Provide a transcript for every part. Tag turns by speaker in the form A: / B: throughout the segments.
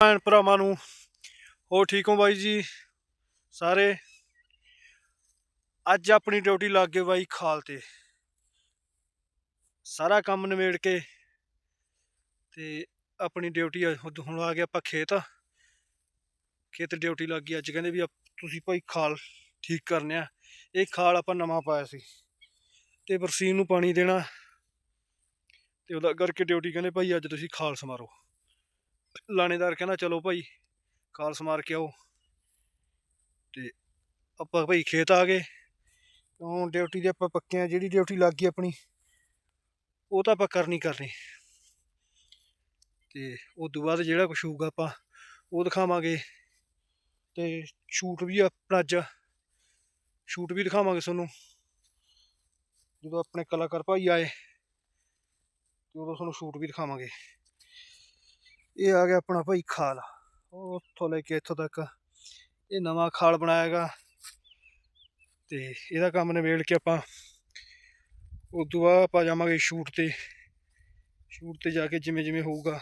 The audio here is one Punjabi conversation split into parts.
A: ਭੈਣ ਭਰਾਵਾਂ ਨੂੰ। ਹੋਰ ਠੀਕ ਹੋ ਬਾਈ ਜੀ? ਸਾਰੇ? ਅੱਜ ਆਪਣੀ ਡਿਊਟੀ ਲੱਗ ਗਏ ਬਾਈ ਖਾਲ ਤੇ। ਸਾਰਾ ਕੰਮ ਨਿਬੇੜ ਕੇ ਤੇ ਆਪਣੀ ਡਿਊਟੀ ਹੁਣ ਆ ਗਿਆ ਆਪਾਂ ਖੇਤ। ਖੇਤ ਡਿਊਟੀ ਲੱਗ ਗਈ। ਅੱਜ ਕਹਿੰਦੇ ਵੀ ਆਪ- ਤੁਸੀਂ ਭਾਈ ਖਾਲ ਠੀਕ ਕਰਨੇ ਆ। ਇਹ ਖਾਲ ਆਪਾਂ ਨਵਾਂ ਪਾਇਆ ਸੀ। ਤੇ ਬਰਸੀਨ ਨੂੰ ਪਾਣੀ ਦੇਣਾ। ਤੇ ਉਹਦਾ ਕਰਕੇ ਡਿਊਟੀ ਕਹਿੰਦੇ ਭਾਈ ਅੱਜ ਤੁਸੀਂ ਖਾਲ ਸਮਾਰੋ। ਲਾਣੇਦਾਰ ਕਹਿੰਦਾ, ਚਲੋ ਭਾਈ ਖਾਲ ਸਮਾਰ ਕੇ ਆਓ। ਤੇ ਆਪਾਂ ਭਾਈ ਖੇਤ ਆ ਗਏ। ਹੁਣ ਡਿਊਟੀ ਦੇ ਆਪਾਂ ਪੱਕੇ ਆ ਜਿਹੜੀ ਡਿਊਟੀ ਲੱਗ ਗਈ ਆਪਣੀ, ਉਹ ਤਾਂ ਆਪਾਂ ਕਰਨੀ ਕਰਨੀ। ਤੇ ਉਸ ਤੋਂ ਬਾਅਦ ਜਿਹੜਾ ਕੁਛ ਹੋਊਗਾ ਆਪਾਂ, ਉਹ ਦਿਖਾਵਾਂਗੇ। ਤੇ ਸ਼ੂਟ ਵੀ ਆਪਣਾ ਅੱਜ ਸ਼ੂਟ ਵੀ ਦਿਖਾਵਾਂਗੇ ਤੁਹਾਨੂੰ। ਜਦੋਂ ਆਪਣੇ ਕਲਾਕਾਰ ਭਾਈ ਆਏ, ਤੇ ਉਦੋਂ ਤੁਹਾਨੂੰ ਸ਼ੂਟ ਵੀ ਦਿਖਾਵਾਂਗੇ। ਇਹ ਆ ਗਿਆ ਆਪਣਾ ਭਾਈ ਖਾਲ। ਉੱਥੋਂ ਲੈ ਕੇ ਇੱਥੋਂ ਤੱਕ ਇਹ ਨਵਾਂ ਖਾਲ ਬਣਾਇਆਗਾ ਤੇ ਇਹਦਾ ਕੰਮ ਨਿਬੇੜ ਕੇ ਆਪਾਂ ਉਸ ਤੋਂ ਬਾਅਦ ਆਪਾਂ ਜਾਵਾਂਗੇ ਸ਼ੂਟ ਤੇ। ਸ਼ੂਟ ਤੇ ਜਾ ਕੇ ਜਿਵੇਂ ਜਿਵੇਂ ਹੋਊਗਾ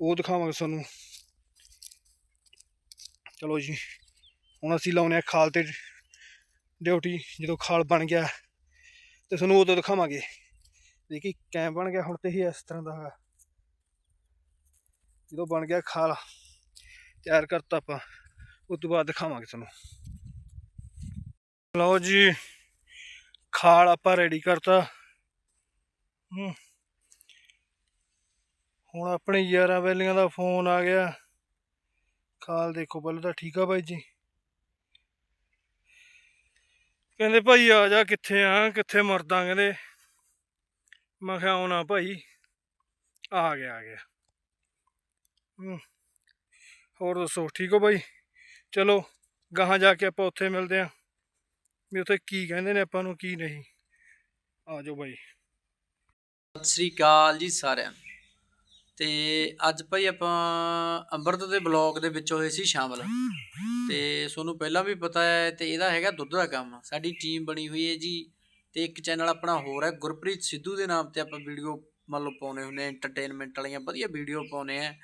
A: ਉਹ ਦਿਖਾਵਾਂਗੇ ਤੁਹਾਨੂੰ। ਚਲੋ ਜੀ, ਹੁਣ ਅਸੀਂ ਲਾਉਨੇ ਆ ਖਾਲ ਤੇ ਡਿਊਟੀ, ਜਦੋਂ ਖਾਲ ਬਣ ਗਿਆ ਤੇ ਤੁਹਾਨੂੰ ਉਦੋਂ ਦਿਖਾਵਾਂਗੇ। ਦੇਖੀ ਕੈਂ ਬਣ ਗਿਆ ਹੁਣ ਤੇ ਇਹ ਇਸ ਤਰ੍ਹਾਂ ਦਾ ਹੈਗਾ। ਜਦੋਂ ਬਣ ਗਿਆ ਖਾਲ, ਤਿਆਰ ਕਰਤਾ ਆਪਾਂ, ਉਸ ਤੋਂ ਬਾਅਦ ਦਿਖਾਵਾਂਗੇ ਤੁਹਾਨੂੰ। ਲਓ ਜੀ, ਖਾਲ ਆਪਾਂ ਰੈਡੀ ਕਰਤਾ। ਹੁਣ ਆਪਣੇ ਯਾਰਾਂ ਵੈਲੀਆਂ ਦਾ ਫੋਨ ਆ ਗਿਆ। ਖਾਲ ਦੇਖੋ ਪਹਿਲਾਂ ਤਾਂ ਠੀਕ ਆ ਬਾਈ ਜੀ। ਕਹਿੰਦੇ ਭਾਈ ਆ ਜਾ ਕਿੱਥੇ ਆ, ਕਿੱਥੇ ਮਰਦਾ ਕਹਿੰਦੇ। ਮੈਂ ਕਿਹਾ ਆਉਣਾ ਭਾਈ। ਆ ਗਿਆ ਆ ਗਿਆ। ਹੋਰ ਦੱਸੋ, ਠੀਕ ਹੋ ਬਾਈ? ਚਲੋ, ਗਾਹਾਂ ਜਾ ਕੇ ਆਪਾਂ ਉੱਥੇ ਮਿਲਦੇ ਆਂ। ਵੀ ਉੱਥੇ ਕੀ ਕਹਿੰਦੇ ਨੇ ਆਪਾਂ ਨੂੰ, ਕੀ ਨਹੀਂ। ਆ ਜਾਓ ਬਾਈ।
B: ਸਤਿ ਸ੍ਰੀ ਅਕਾਲ ਜੀ ਸਾਰਿਆਂ ਨੂੰ। ਤੇ ਅੱਜ ਭਾਈ ਆਪਾਂ ਅੰਮ੍ਰਿਤ ਦੇ ਬਲੌਗ ਦੇ ਵਿੱਚ ਹੋਏ ਸੀ ਸ਼ਾਮਲ। ਤੇ ਤੁਹਾਨੂੰ ਪਹਿਲਾਂ ਵੀ ਪਤਾ ਹੈ ਤੇ ਇਹਦਾ ਹੈਗਾ ਦੁੱਧ ਦਾ ਕੰਮ। ਸਾਡੀ ਟੀਮ ਬਣੀ ਹੋਈ ਹੈ ਜੀ ਤੇ ਇੱਕ ਚੈਨਲ ਆਪਣਾ ਹੋਰ ਹੈ, ਗੁਰਪ੍ਰੀਤ ਸਿੱਧੂ ਦੇ ਨਾਮ ਤੇ ਆਪਾਂ ਵੀਡੀਓ ਮੰਨ ਲਓ ਪਾਉਨੇ ਹੁੰਦੇ ਆ ਐਂਟਰਟੇਨਮੈਂਟ ਵਾਲੀਆਂ ਵਧੀਆ ਵੀਡੀਓ ਪਾਉਨੇ ਆ।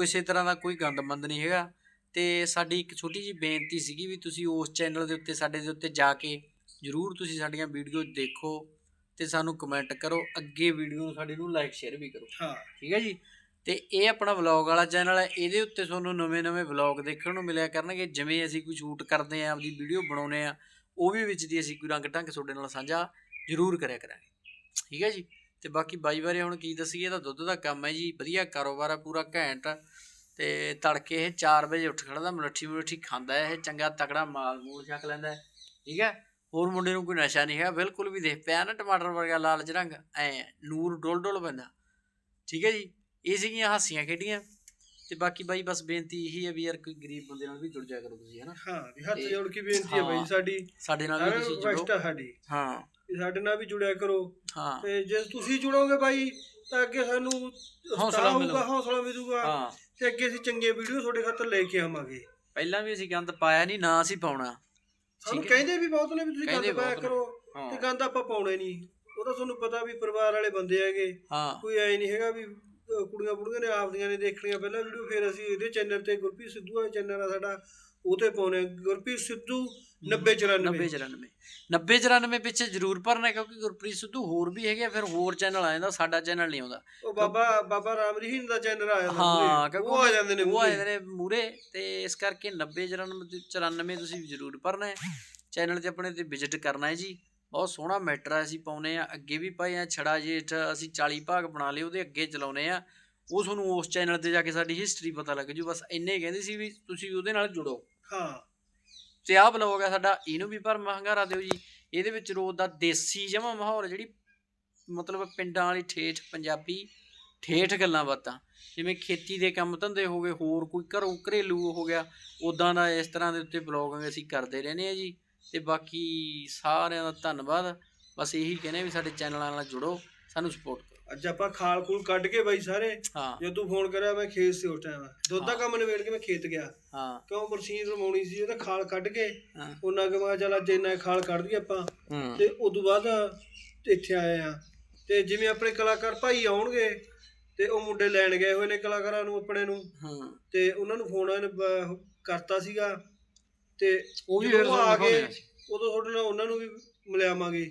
B: ਕਿਸੇ ਤਰ੍ਹਾਂ ਦਾ ਕੋਈ ਗੰਦਮੰਦ ਨਹੀਂ ਹੈਗਾ। ਤੇ ਸਾਡੀ ਇੱਕ ਛੋਟੀ ਜੀ ਬੇਨਤੀ ਸੀਗੀ ਵੀ ਤੁਸੀਂ ਉਸ ਚੈਨਲ ਦੇ ਉੱਤੇ ਸਾਡੇ ਦੇ ਉੱਤੇ ਜਾ ਕੇ ਜਰੂਰ ਤੁਸੀਂ ਸਾਡੀਆਂ ਵੀਡੀਓ ਦੇਖੋ ਤੇ ਸਾਨੂੰ ਕਮੈਂਟ ਕਰੋ। ਅੱਗੇ ਵੀਡੀਓ ਨੂੰ ਸਾਡੀ ਨੂੰ ਲਾਈਕ ਸ਼ੇਅਰ ਵੀ ਕਰੋ।
A: ਹਾਂ।
B: ਠੀਕ ਹੈ ਜੀ? ਤੇ ਇਹ ਆਪਣਾ ਵਲੌਗ ਵਾਲਾ ਚੈਨਲ ਹੈ। ਇਹਦੇ ਉੱਤੇ ਤੁਹਾਨੂੰ ਨਵੇਂ-ਨਵੇਂ ਵਲੌਗ ਦੇਖਣ ਨੂੰ ਮਿਲਿਆ ਕਰਨਗੇ। ਜਿਵੇਂ ਅਸੀਂ ਕੋਈ ਸ਼ੂਟ ਕਰਦੇ ਆਂ ਆਪਦੀ ਵੀਡੀਓ ਬਣਾਉਨੇ ਆ ਉਹ ਵੀ ਵਿੱਚ ਦੀ ਅਸੀਂ ਕੋਈ ਰੰਗ ਢੰਗ ਤੁਹਾਡੇ ਨਾਲ ਸਾਂਝਾ ਜ਼ਰੂਰ ਕਰਿਆ ਕਰਾਂਗੇ। ਠੀਕ ਹੈ ਜੀ? ਤੇ ਬਾਕੀ ਬਾਈ ਬਾਰੇ ਹੁਣ ਕੀ ਦੱਸੀਏ ਇਹਦਾ ਦੁੱਧ ਦਾ ਕੰਮ ਹੈ ਜੀ ਵਧੀਆ ਕਾਰੋਬਾਰ ਹੈ ਪੂਰਾ ਘੈਂਟ। ਤੇ ਤੜਕੇ ਇਹ 4 ਵਜੇ ਉੱਠ ਖੜਦਾ ਮਲੱਠੀ ਮਲੱਠੀ ਖਾਂਦਾ ਹੈ ਇਹ ਚੰਗਾ ਤਕੜਾ ਮਾਲ ਮੂਲ ਛਕ ਲੈਂਦਾ ਹੈ ਠੀਕ ਹੈ? ਹੋਰ ਮੁੰਡੇ ਨੂੰ ਕੋਈ ਨਸ਼ਾ ਨਹੀਂ ਹੈਗਾ ਬਿਲਕੁਲ ਵੀ ਦੇਖ ਪਿਆ ਨਾ ਟਮਾਟਰ ਵਰਗਾ ਲਾਲਚ ਰੰਗ ਐ ਨੂਰ ਡੋਲ ਡੋਲ ਪੈਂਦਾ। ਠੀਕ ਹੈ ਜੀ? ਇਹ ਸੀਗੀਆਂ ਹਾਸੀਆਂ ਖੇਡੀਆਂ। ਤੇ ਬਾਕੀ ਬਾਈ ਬਸ ਬੇਨਤੀ ਇਹੀ ਹੈ ਵੀ ਯਾਰ ਕੋਈ ਗਰੀਬ ਬੰਦੇ ਨਾਲ ਵੀ ਜੁੜ ਜਾਇਆ ਕਰੋ ਤੁਸੀਂ ਹਨਾ
A: ਹਾਂ ਵੀ ਹੱਥ
B: ਤੇ-
A: ਜੋੜ ਕੇ ਬੇਨਤੀ ਹੈ ਬਾਈ
B: ਹਾਂ।
A: ਸਾਡੀ।
B: ਸਾਡੇ ਨਾਲ ਵੀ ਤੁਸੀਂ ਜੁੜੋ।
A: ਹੈ। ਵੀ ਸਾਡੇ ਨਾਲ ਵੀ ਜੁੜਿਆ ਕਰੋ।
B: ਹਾਂ।
A: ਤੇ ਜੇ ਤੁਸੀਂ ਜੁੜੋਗੇ ਬਾਈ ਤਾਂ ਅੱਗੇ ਸਾਨੂੰ
B: ਹੌਸਲਾ
A: ਉਤਸ਼ਾਹ
B: ਮਿਲੂ।
A: ਹੋਊਗਾ ਹੌਸਲਾ ਮਿਲੂਗਾ।
B: ਹਾਂ।
A: ਤੇ ਅੱਗੇ ਅਸੀਂ ਚੰਗੀਆਂ ਵੀਡੀਓ ਤੁਹਾਡੇ ਖਾਤਰ ਲੈ ਕੇ ਆਵਾਂਗੇ।
B: ਪਹਿਲਾਂ ਵੀ ਅਸੀਂ ਗੰਦ ਪਾਇਆ ਨਹੀਂ ਨਾ ਅਸੀਂ ਪਾਉਣਾ।
A: ਸਾਨੂੰ। ਕਹਿੰਦੇ ਵੀ ਬਹੁਤ ਨੇ ਵੀ ਤੁਸੀਂ ਗੰਦ ਪਾਇਆ। ਕਰੋ ਤੇ ਗੰਦ ਆਪਾਂ ਪਾਉਣੇ ਨਹੀਂ। ਉਹ ਤਾਂ ਤੁਹਾਨੂੰ ਪਤਾ ਵੀ ਪਰਿਵਾਰ ਵਾਲੇ ਬੰਦੇ ਹੈਗੇ।
B: ਹਾਂ।
A: ਕੋਈ ਐ ਨਹੀਂ ਹੈਗਾ ਵੀ ਕੁੜੀਆਂ ਬੁੜੀਆਂ ਨੇ ਆਪਦੀਆਂ ਨੇ ਦੇਖਣੀਆਂ ਪਹਿਲਾਂ ਵੀਡੀਓ ਫਿਰ ਅਸੀਂ ਇਹਦੇ ਚੈਨਲ ਤੇ ਗੁਰਪ੍ਰੀਤ ਸਿੱਧੂ ਵਾਲੇ ਚੈਨਲ ਆ ਸਾਡਾ ਉਹ ਤੇ ਪਾਉਣੇ। ਗੁਰਪ੍ਰੀਤ ਸਿੱਧੂ 9094
B: 90 94 90 94 ਪਿੱਛੇ ਜ਼ਰੂਰ ਭਰਨਾ ਕਿਉਂਕਿ ਗੁਰਪ੍ਰੀਤ ਸਿੱਧੂ ਹੋਰ ਵੀ ਹੈਗੇ ਫਿਰ ਹੋਰ ਚੈਨਲ ਆ ਜਾਂਦਾ ਸਾਡਾ ਚੈਨਲ ਨਹੀਂ ਆਉਂਦਾ
A: ਉਹ ਬਾਬਾ ਬਾਬਾ ਰਾਮ ਰਹੀਮ ਦਾ ਚੈਨਲ ਆ ਜਾਂਦਾ
B: ਹਾਂ। ਕਿਉਂਕਿ
A: ਉਹ ਆ ਜਾਂਦੇ ਨੇ
B: ਉਹ ਆ। ਜਾਂਦੇ ਨੇ ਮੂਰੇ ਤੇ ਇਸ ਕਰਕੇ 90 94 94 ਤੁਸੀਂ ਜ਼ਰੂਰ ਭਰਨਾ ਹੈ ਚੈਨਲ ਤੇ ਆਪਣੇ ਤੇ ਵਿਜ਼ਿਟ ਕਰਨਾ ਹੈ ਜੀ ਬਹੁਤ ਸੋਹਣਾ ਮੈਟਰ ਆ ਅਸੀਂ ਪਾਉਨੇ ਆ ਅੱਗੇ ਵੀ ਪਾਏ ਆ ਛੜਾ ਜੇਠ ਅਸੀਂ 40 ਭਾਗ ਬਣਾ ਲਏ ਉਹਦੇ ਅੱਗੇ ਚਲਾਉਨੇ ਆ ਉਹ ਤੁਹਾਨੂੰ ਉਸ ਚੈਨਲ ਤੇ ਜਾ ਕੇ ਸਾਡੀ ਹਿਸਟਰੀ ਪਤਾ ਲੱਗ ਜੂ। ਬਸ ਇੰਨੇ ਕਹਿੰਦੇ ਸੀ ਵੀ ਤੁਸੀਂ ਉਹਦੇ ਨਾਲ ਜੁੜੋ।
A: ਹਾਂ।
B: ਤੇ ਆਹ ਬਲੌਗ ਆ ਸਾਡਾ ਇਹਨੂੰ ਵੀ ਪਰ ਮਹੰਗਾਰਾ ਦਿਓ ਜੀ। ਇਹਦੇ ਵਿੱਚ ਰੋਜ਼ ਦਾ ਦੇਸੀ ਜਮਾ ਮਾਹੌਲ ਜਿਹੜੀ ਮਤਲਬ ਪਿੰਡਾਂ ਵਾਲੀ ਠੇਠ ਪੰਜਾਬੀ ਠੇਠ ਗੱਲਾਂ ਬਾਤਾਂ। ਜਿਵੇਂ ਖੇਤੀ ਦੇ ਕੰਮ ਧੰਦੇ ਹੋ ਗਏ ਹੋਰ ਕੋਈ ਘਰੋਂ ਘਰੇਲੂ ਹੋ ਗਿਆ। ਉਦਾਂ ਦਾ ਇਸ ਤਰ੍ਹਾਂ ਦੇ ਉੱਤੇ ਬਲੌਗਿੰਗ ਅਸੀਂ ਕਰਦੇ ਰਹਿੰਦੇ ਆ ਜੀ। ਤੇ ਬਾਕੀ ਸਾਰਿਆਂ ਦਾ ਧੰਨਵਾਦ। ਬਸ ਇਹੀ ਕਹਿੰਦੇ ਵੀ ਸਾਡੇ ਚੈਨਲਾਂ ਨਾਲ ਜੁੜੋ ਸਾਨੂੰ ਸਪੋਰਟ ਕਰੋ।
A: ਅੱਜ ਆਪਾਂ ਖਾਲ ਖੂਲ ਕੱਢ ਕੇ ਬਾਈ ਸਾਰੇ
B: ਹਾਂ।
A: ਤੂੰ ਫੋਨ ਕਰਿਆ ਮੈਂ ਖੇਤ ਸੀ ਉਸ ਟਾਈਮ ਦੁੱਧ ਦਾ। ਕੰਮ ਨਿਬੇੜ ਕੇ ਮੈਂ ਖੇਤ ਗਿਆ।
B: ਹਾਂ।
A: ਕਿਉਂ ਬਰਸੀਨ ਰਮਾਉਣੀ ਸੀ ਉਹਦਾ ਖਾਲ ਕੱਢ ਕੇ ਉਹਨਾਂ ਕਿ ਮੈਂ ਚੱਲ ਅੱਜ ਇੰਨਾ ਖਾਲ ਕੱਢ ਦਈਏ ਆਪਾਂ। ਤੇ ਉਦੋਂ ਬਾਅਦ ਇੱਥੇ ਆਏ ਆ। ਤੇ ਜਿਵੇਂ ਆਪਣੇ ਕਲਾਕਾਰ ਭਾਈ ਆਉਣਗੇ ਤੇ ਉਹ ਮੁੰਡੇ ਲੈਣ ਗਏ ਹੋਏ ਨੇ ਕਲਾਕਾਰਾਂ ਨੂੰ ਆਪਣੇ ਨੂੰ।
B: ਹਾਂ।
A: ਤੇ ਉਹਨਾਂ ਨੂੰ ਫੋਨ ਕਰਤਾ ਸੀਗਾ। ਤੇ
B: ਉਹ ਵੀ ਫਿਰ
A: ਆ
B: ਆ।
A: ਉਦੋਂ ਤੁਹਾਡੇ ਨਾਲ ਉਹਨਾਂ ਨੂੰ ਵੀ ਮਿਲਾਵਾਂਗੇ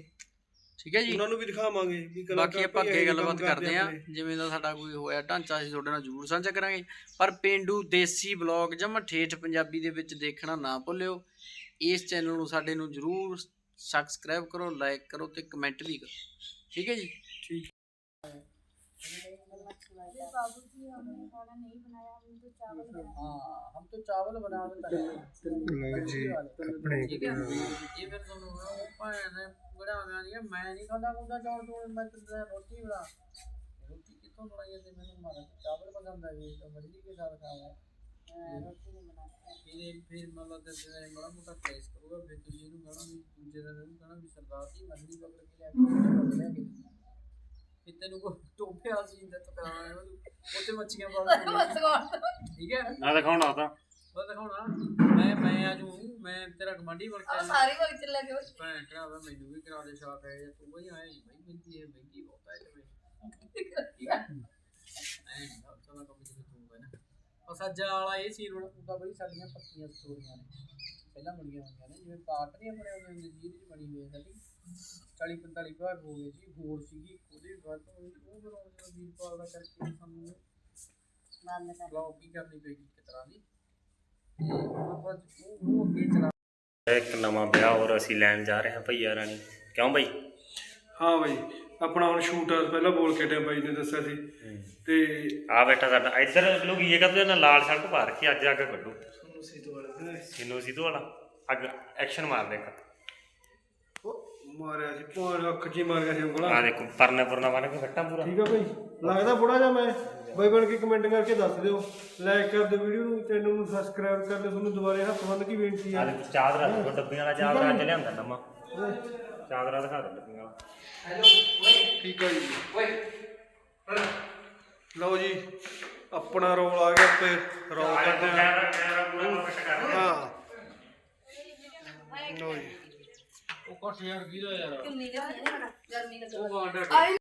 B: ਠੀਕ ਹੈ ਜੀ।
A: ਉਹਨਾਂ ਨੂੰ ਵੀ ਦਿਖਾਵਾਂਗੇ ਵੀ ਕਲਾਕਾਰ
B: ਬਾਕੀ ਆਪਾਂ
A: ਭਾਈ
B: ਅੱਗੇ
A: ਇਹ ਕੰਮ
B: ਗੱਲਬਾਤ ਕਰਦੇ ਆ
A: ਆਪਣੇ।
B: ਜਿਵੇਂ ਦਾ ਸਾਡਾ ਕੋਈ ਹੋਇਆ ਢਾਂਚਾ ਅਸੀਂ ਤੁਹਾਡੇ ਨਾਲ ਜ਼ਰੂਰ ਸਾਂਝਾ ਕਰਾਂਗੇ। ਪਰ ਪਿੰਡੂ ਦੇਸੀ ਬਲੌਗ ਜਮ ਠੇਠ ਪੰਜਾਬੀ ਦੇ ਵਿੱਚ ਦੇਖਣਾ ਨਾ ਭੁੱਲਿਓ ਇਸ ਚੈਨਲ ਨੂੰ ਸਾਡੇ ਨੂੰ ਜ਼ਰੂਰ ਸਬਸਕ੍ਰਾਈਬ ਕਰੋ ਲਾਈਕ ਕਰੋ ਤੇ ਕਮੈਂਟ ਵੀ ਕਰੋ। ਠੀਕ ਹੈ ਜੀ।
C: अच्छा। हाँ हम तो चावल
B: बना जी तो अपने बड़ा बना दिया मैं नहीं खाता कुदा चावल तो मैं तो रोटी बड़ा रोटी कितों बनाई है मैंने मारा चावल
C: पसंद है ये
B: तो मछली के साथ खाना है। फिर फिर मतलब दस दिन बड़ा मोटा केस करूँगा फिर तुझे कहना भी दूसरे दिन कहना भी सरदार जी मछली पकड़ के लेके ਇੱਥੇ ਨੂੰ ਕੋਈ ਟੋਪਿਆ ਸੀ ਇੰਦਾ ਤਕਰਾਰ ਉੱਥੇ ਮੱਛੀਆਂ ਬਸ ਪਾਉਂਦੇ ਕੋਲ ਠੀਕ ਹੈ।
D: ਨਾ ਦਿਖਾਉਣਾ ਤਾਂ।
B: ਉਹ ਦਿਖਾਉਣਾ। ਮੈਂ ਮੈਂ ਆ ਜੂ ਮੈਂ ਤੇਰਾ ਗਮੰਡੀ ਬਣ ਕੇ ਆ ਆਇਆ।
C: ਸਾਰੇ ਵਗ ਚੱਲ ਗਏ
B: ਭੈਣ ਭਰਾਵਾ ਮੈਨੂੰ ਵੀ ਕਰਾ ਦੇ ਸ਼ਾਪ ਹੈ। ਜਾਂ ਤੂੰ ਵੀ ਆਏ ਬਈ ਮਿਲਦੀ ਹੈ ਮਹਿੰਗੀ ਬਹੁਤ ਹੈ ਤੇ ਠੀਕ ਹੈ। ਐਂ ਨਾ ਚਲਾ ਕੰਮ ਜਿਵੇਂ ਤੂੰ ਹੈ ਨਾ। ਉਹ ਸੱਜਾ ਵਾਲਾ ਇਹ ਸੀ ਰੋਣਾ ਪੁੱਤਾ ਬਈ ਸਾਡੀਆਂ ਪੱਕੀਆਂ ਸਟੋਰੀਆਂ ਨੇ। ਪਹਿਲਾਂ ਬਣੀਆਂ ਹੋਈਆਂ ਨੇ ਜਿਵੇਂ ਪਾਰਟ ਨਹੀਂ ਆਪਣੇ ਉਹਨੇ ਜਿਹਦੀ ਬਣੀ ਹੋਈ ਸਾਡੀ। 40 45 ਭਾਗ ਹੋ ਗਏ ਜੀ ਹੋਰ ਸੀਗੀ ਉਹਦੇ ਵੱਧ ਹੋਈ ਉਹ ਫਿਰ ਉਹ ਜਿਹੜਾ ਵੀਰਪਾਲ ਦਾ ਕਰਕੇ ਸਾਨੂੰ
C: ਬੰਦ ਕਰ
B: ਬਲੌਕ ਹੀ ਕਰਨੀ ਪਈ ਇੱਕ ਤਰ੍ਹਾਂ ਦੀ। ਆਪਾਂ ਉਹ ਉਹ ਅੱਗੇ ਚਲਾ
D: ਇੱਕ ਨਵਾਂ ਵਿਆਹ ਔਰ ਅਸੀਂ ਲੈਣ ਜਾ ਰਹੇ ਹਾਂ ਭਈਆ ਰਾਣੀ। ਕਿਉਂ ਬਈ?
A: ਹਾਂ ਬਈ ਆਪਣਾ ਹੁਣ ਸ਼ੂਟ ਪਹਿਲਾਂ ਬੋਲ ਕੇ ਟੇ ਬਾਈ ਨੇ ਦੱਸਿਆ ਸੀ। ਤੇ
D: ਆ ਬੈਠਾ ਸਾਡਾ। ਇੱਧਰ ਲੋਕ ਇਹ ਕਰਦੇ ਨਾ ਲਾਲ ਸ਼ਰਟ ਪਾ ਕੇ ਅੱਜ ਅੱਗ ਕੱਢੋ। ਸਿੱਧੂ ਵਾਲਾ। ਸਿੱਧੂ ਵਾਲਾ। ਅੱਗ ਐਕਸ਼ਨ ਮਾਰ ਦੇ ਇੱਕ।
A: ਮਾਰਿਆ ਸੀ ਪਾਣ ਅੱਖ ਜੀ ਮਾਰ ਗਿਆ ਸੀ
D: ਆ ਦੇਖੋ ਪਰਨੇ ਪੁਰਨਾ ਬਣ ਕੇ ਫੱਟਾ ਪੂਰਾ।
A: ਠੀਕ ਆ ਭਾਈ? ਲੱਗਦਾ ਬੁੜਾ ਜਾਂ ਮੈਂ। ਬਾਈ ਬਣ ਕੇ ਕਮੈਂਟ ਕਰਕੇ ਦੱਸ ਦਿਓ। ਲਾਈਕ ਕਰ ਦਿਓ ਵੀਡੀਓ ਨੂੰ ਚੈਨਲ ਨੂੰ ਸਬਸਕ੍ਰਾਈਬ ਕਰ ਦਿਓ। ਤੁਹਾਨੂੰ ਦੁਬਾਰੇ ਹੱਥ ਬੰਨ ਕੇ ਬੇਨਤੀ
D: ਆ। ਦੇਖੋ ਚਾਦਰਾ ਦੇਖੋ ਡੱਬੀਆਂ ਵਾਲਾ ਚਾਦਰਾ ਅੱਜ ਲਿਆਂਦਾ ਨਵਾਂ। ਚਾਦਰਾ ਦਿਖਾ ਦੋ ਡੱਬੀਆਂ ਵਾਲਾ।
A: ਠੀਕ ਆ ਜੀ। ਲਓ ਜੀ ਆਪਣਾ ਰੋਲ ਆ ਗਿਆ ਤੇ ਰੋਲ ਕਰਦੇ ਆ ਹਾਂ। ਲਓ ਜੀ।
B: ਘੱਟ ਯਾਰ 20 ਯਾਰ?
C: ਕਿੰਨੀ ਦਾ
B: ਹੋਣਾ ਗਰਮੀ ਨਾਲ ਆਈ